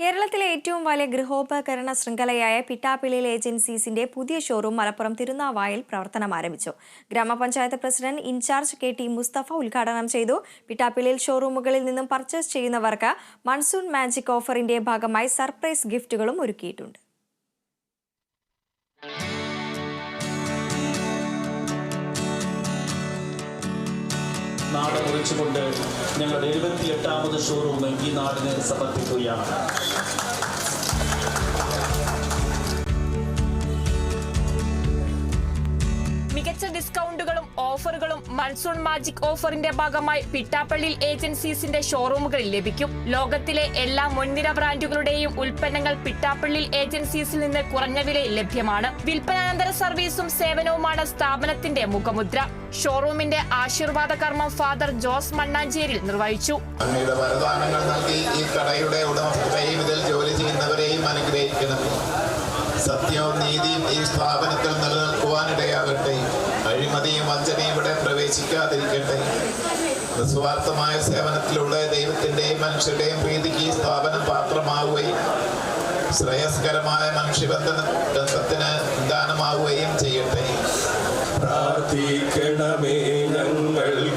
കേരളത്തിലെ ഏറ്റവും വലിയ ഗൃഹോപകരണ ശൃംഖലയായ പിട്ടാപ്പിള്ളിയിൽ ഏജൻസീസിന്റെ പുതിയ ഷോറൂം മലപ്പുറം തിരുനാവായിൽ പ്രവർത്തനം ആരംഭിച്ചു. ഗ്രാമപഞ്ചായത്ത് president incharge K T Mustafa ഉദ്ഘാടനം ചെയ്തു. പിട്ടാപ്പിള്ളിയിൽ ഷോറൂമുകളിൽ നിന്നും പർച്ചേസ് ചെയ്യുന്നവർക്ക് മൺസൂൺ മാജിക് ഓഫറിന്റെ ഭാഗമായി സർപ്രൈസ് ഗിഫ്റ്റുകളും ഒരുക്കിയിട്ടുണ്ട്. നാട് മുറിച്ചുകൊണ്ട് ഞങ്ങളുടെ എഴുപത്തിയെട്ടാമത് ഷോറൂം ഈ നാടിന് സമർപ്പിക്കുകയാണ്. മികച്ച ഡിസ്കൗണ്ടുകളും ഓഫറുകളും മൺസൂൺ മാജിക് ഓഫറിന്റെ ഭാഗമായി പിട്ടാപ്പള്ളിയിൽ ഏജൻസീസിന്റെ ഷോറൂമുകളിൽ ലഭിക്കും. ലോകത്തിലെ എല്ലാ മുൻനിര ബ്രാൻഡുകളുടെയും ഉൽപ്പന്നങ്ങൾ പിട്ടാപ്പള്ളിയിൽ ഏജൻസീസിൽ നിന്ന് കുറഞ്ഞ വിലയിൽ ലഭ്യമാണ്. വിൽപ്പനാനന്തര സർവീസും സേവനവുമാണ് സ്ഥാപനത്തിന്റെ മുഖമുദ്ര. ഷോറൂമിന്റെ ആശീർവാദ കർമ്മം ഫാദർ ജോസ് മണ്ണാഞ്ചേരിൽ നിർവഹിച്ചു. നൽകി സത്യവും നീതിയും ഈ സ്ഥാപനത്തിൽ നിലനിൽക്കുവാനിടയാകട്ടെ പ്രവേശിക്കാതിരിക്കട്ടെ നിസ്വാർത്ഥമായ സേവനത്തിലൂടെ ദൈവത്തിന്റെയും മനുഷ്യരുടെയും പ്രീതിക്ക് ഈ സ്ഥാപനം പാത്രമാവുകയും ശ്രേയസ്കരമായ മനുഷ്യബന്ധന ബന്ധത്തിന് ദാനമാവുകയും ചെയ്യട്ടെ. പ്രാർത്ഥിക്കണമേ ഞങ്ങൾക്കായി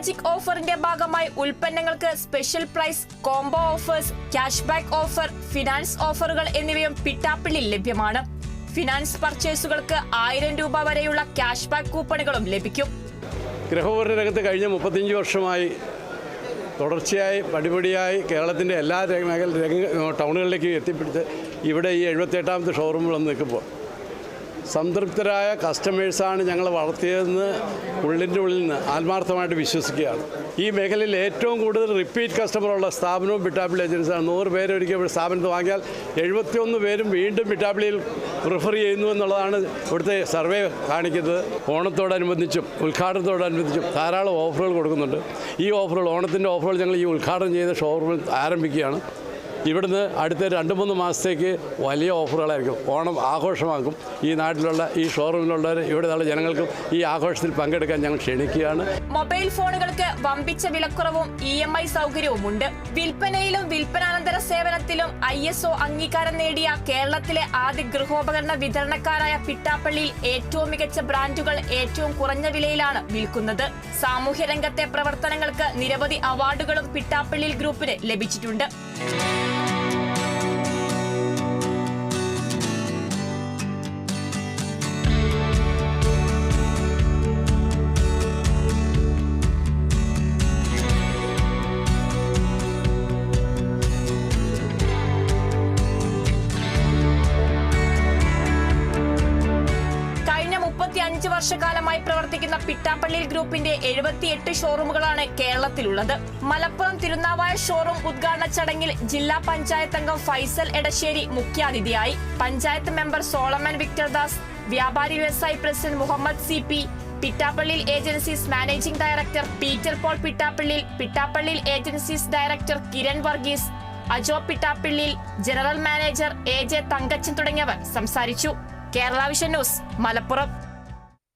മാജിക് ഓഫറിന്റെ ഭാഗമായി ഉൽപ്പന്നങ്ങൾക്ക് special price combo offers cash back offer finance ഓഫറുകൾ എന്നിവയും പിട്ടാപ്പിള്ളിൽ ലഭ്യമാണ്. ഫിനാൻസ് പർച്ചേസുകൾക്ക് ആയിരം രൂപ വരെയുള്ള ക്യാഷ് ബാക്ക് കൂപ്പണുകളും ലഭിക്കും. ഗൃഹോപകരണ രംഗത്ത് കഴിഞ്ഞ മുപ്പത്തിയഞ്ച് വർഷമായി തുടർച്ചയായി പടിപടിയായി കേരളത്തിന്റെ എല്ലാ മേഖല ടൗണുകളിലേക്കും എത്തിപ്പിടിച്ച് ഇവിടെ ഈ എഴുപത്തെട്ടാമത്തെ ഷോറൂമിൽ വന്ന് നിൽക്കുമ്പോൾ സംതൃപ്തരായ കസ്റ്റമേഴ്സാണ് ഞങ്ങൾ വളർത്തിയതെന്ന് ഉള്ളിന്റെ ഉള്ളിൽ നിന്ന് ആത്മാർത്ഥമായിട്ട് വിശ്വസിക്കുകയാണ്. ഈ മേഖലയിൽ ഏറ്റവും കൂടുതൽ റിപ്പീറ്റ് കസ്റ്റമറുള്ള സ്ഥാപനവും ബിട്ടാപ്പിളി ഏജൻസിയാണ് നൂറ് പേര് ഒരിക്കൽ ഇവിടെ സ്ഥാപനത്തിൽ വാങ്ങിയാൽ എഴുപത്തിയൊന്ന് പേരും വീണ്ടും ബിട്ടാപ്പിളിയിൽ പ്രിഫർ ചെയ്യുന്നു എന്നുള്ളതാണ് ഇവിടുത്തെ സർവേ കാണിക്കുന്നത്. ഓണത്തോടനുബന്ധിച്ചും ഉദ്ഘാടനത്തോടനുബന്ധിച്ചും ധാരാളം ഓഫറുകൾ കൊടുക്കുന്നുണ്ട്. ഈ ഓഫറുകൾ ഓണത്തിന്റെ ഓഫറുകൾ ഞങ്ങൾ ഈ ഉദ്ഘാടനം ചെയ്ത ഷോറൂമിൽ ആരംഭിക്കുകയാണ്. ഇവിടുന്ന് അടുത്ത രണ്ട് മൂന്ന് മാസത്തേക്ക് വലിയ ഓഫറുകളായിരിക്കും. ഓണം ആഘോഷമാക്കും ഈ നാട്ടിലുള്ള ഈ ഷോറൂമിലുള്ളവർ ഇവിടെയുള്ള ജനങ്ങൾക്കും ഈ ആഘോഷത്തിൽ പങ്കെടുക്കാൻ ഞങ്ങൾ ക്ഷണിക്കുകയാണ്. മൊബൈൽ ഫോണുകൾക്ക് വമ്പിച്ച വിലക്കുറവും ഇ എം ഐ സൗകര്യവും ഉണ്ട് വിൽപ്പനയിലും വിൽപ്പനാനന്തര സേവനത്തിലും ഐ എസ് ഒ അംഗീകാരം നേടിയ കേരളത്തിലെ ആദ്യ ഗൃഹോപകരണ വിതരണക്കാരായ പിട്ടാപ്പള്ളിയിൽ ഏറ്റവും മികച്ച ബ്രാൻഡുകൾ ഏറ്റവും കുറഞ്ഞ വിലയിലാണ് വിൽക്കുന്നത്. സാമൂഹ്യ രംഗത്തെ പ്രവർത്തനങ്ങൾക്ക് നിരവധി അവാർഡുകളും പിട്ടാപ്പള്ളിയിൽ ഗ്രൂപ്പിന് ലഭിച്ചിട്ടുണ്ട്. വർഷക്കാലമായി പ്രവർത്തിക്കുന്ന പിട്ടാപ്പള്ളിയിൽ ഗ്രൂപ്പിന്റെ എഴുപത്തിയെട്ട് ഷോറൂമുകളാണ് കേരളത്തിലുള്ളത്. മലപ്പുറം തിരുനാവായ ഷോറൂം ഉദ്ഘാടന ചടങ്ങിൽ ജില്ലാ പഞ്ചായത്ത് അംഗം ഫൈസൽ എടശ്ശേരി മുഖ്യാതിഥിയായി. Panchayat member Solomon Victor Das വ്യാപാരി വ്യവസായി president Muhammad C P പിട്ടാപ്പള്ളിയിൽ agencies managing director Peter Paul പിട്ടാപ്പള്ളിയിൽ പിട്ടാപ്പള്ളിയിൽ agencies director Kiran Varghese Ajo പിട്ടാപ്പള്ളിയിൽ general manager A J Thankachan തുടങ്ങിയവർ സംസാരിച്ചു. Kerala Vision News Malappuram.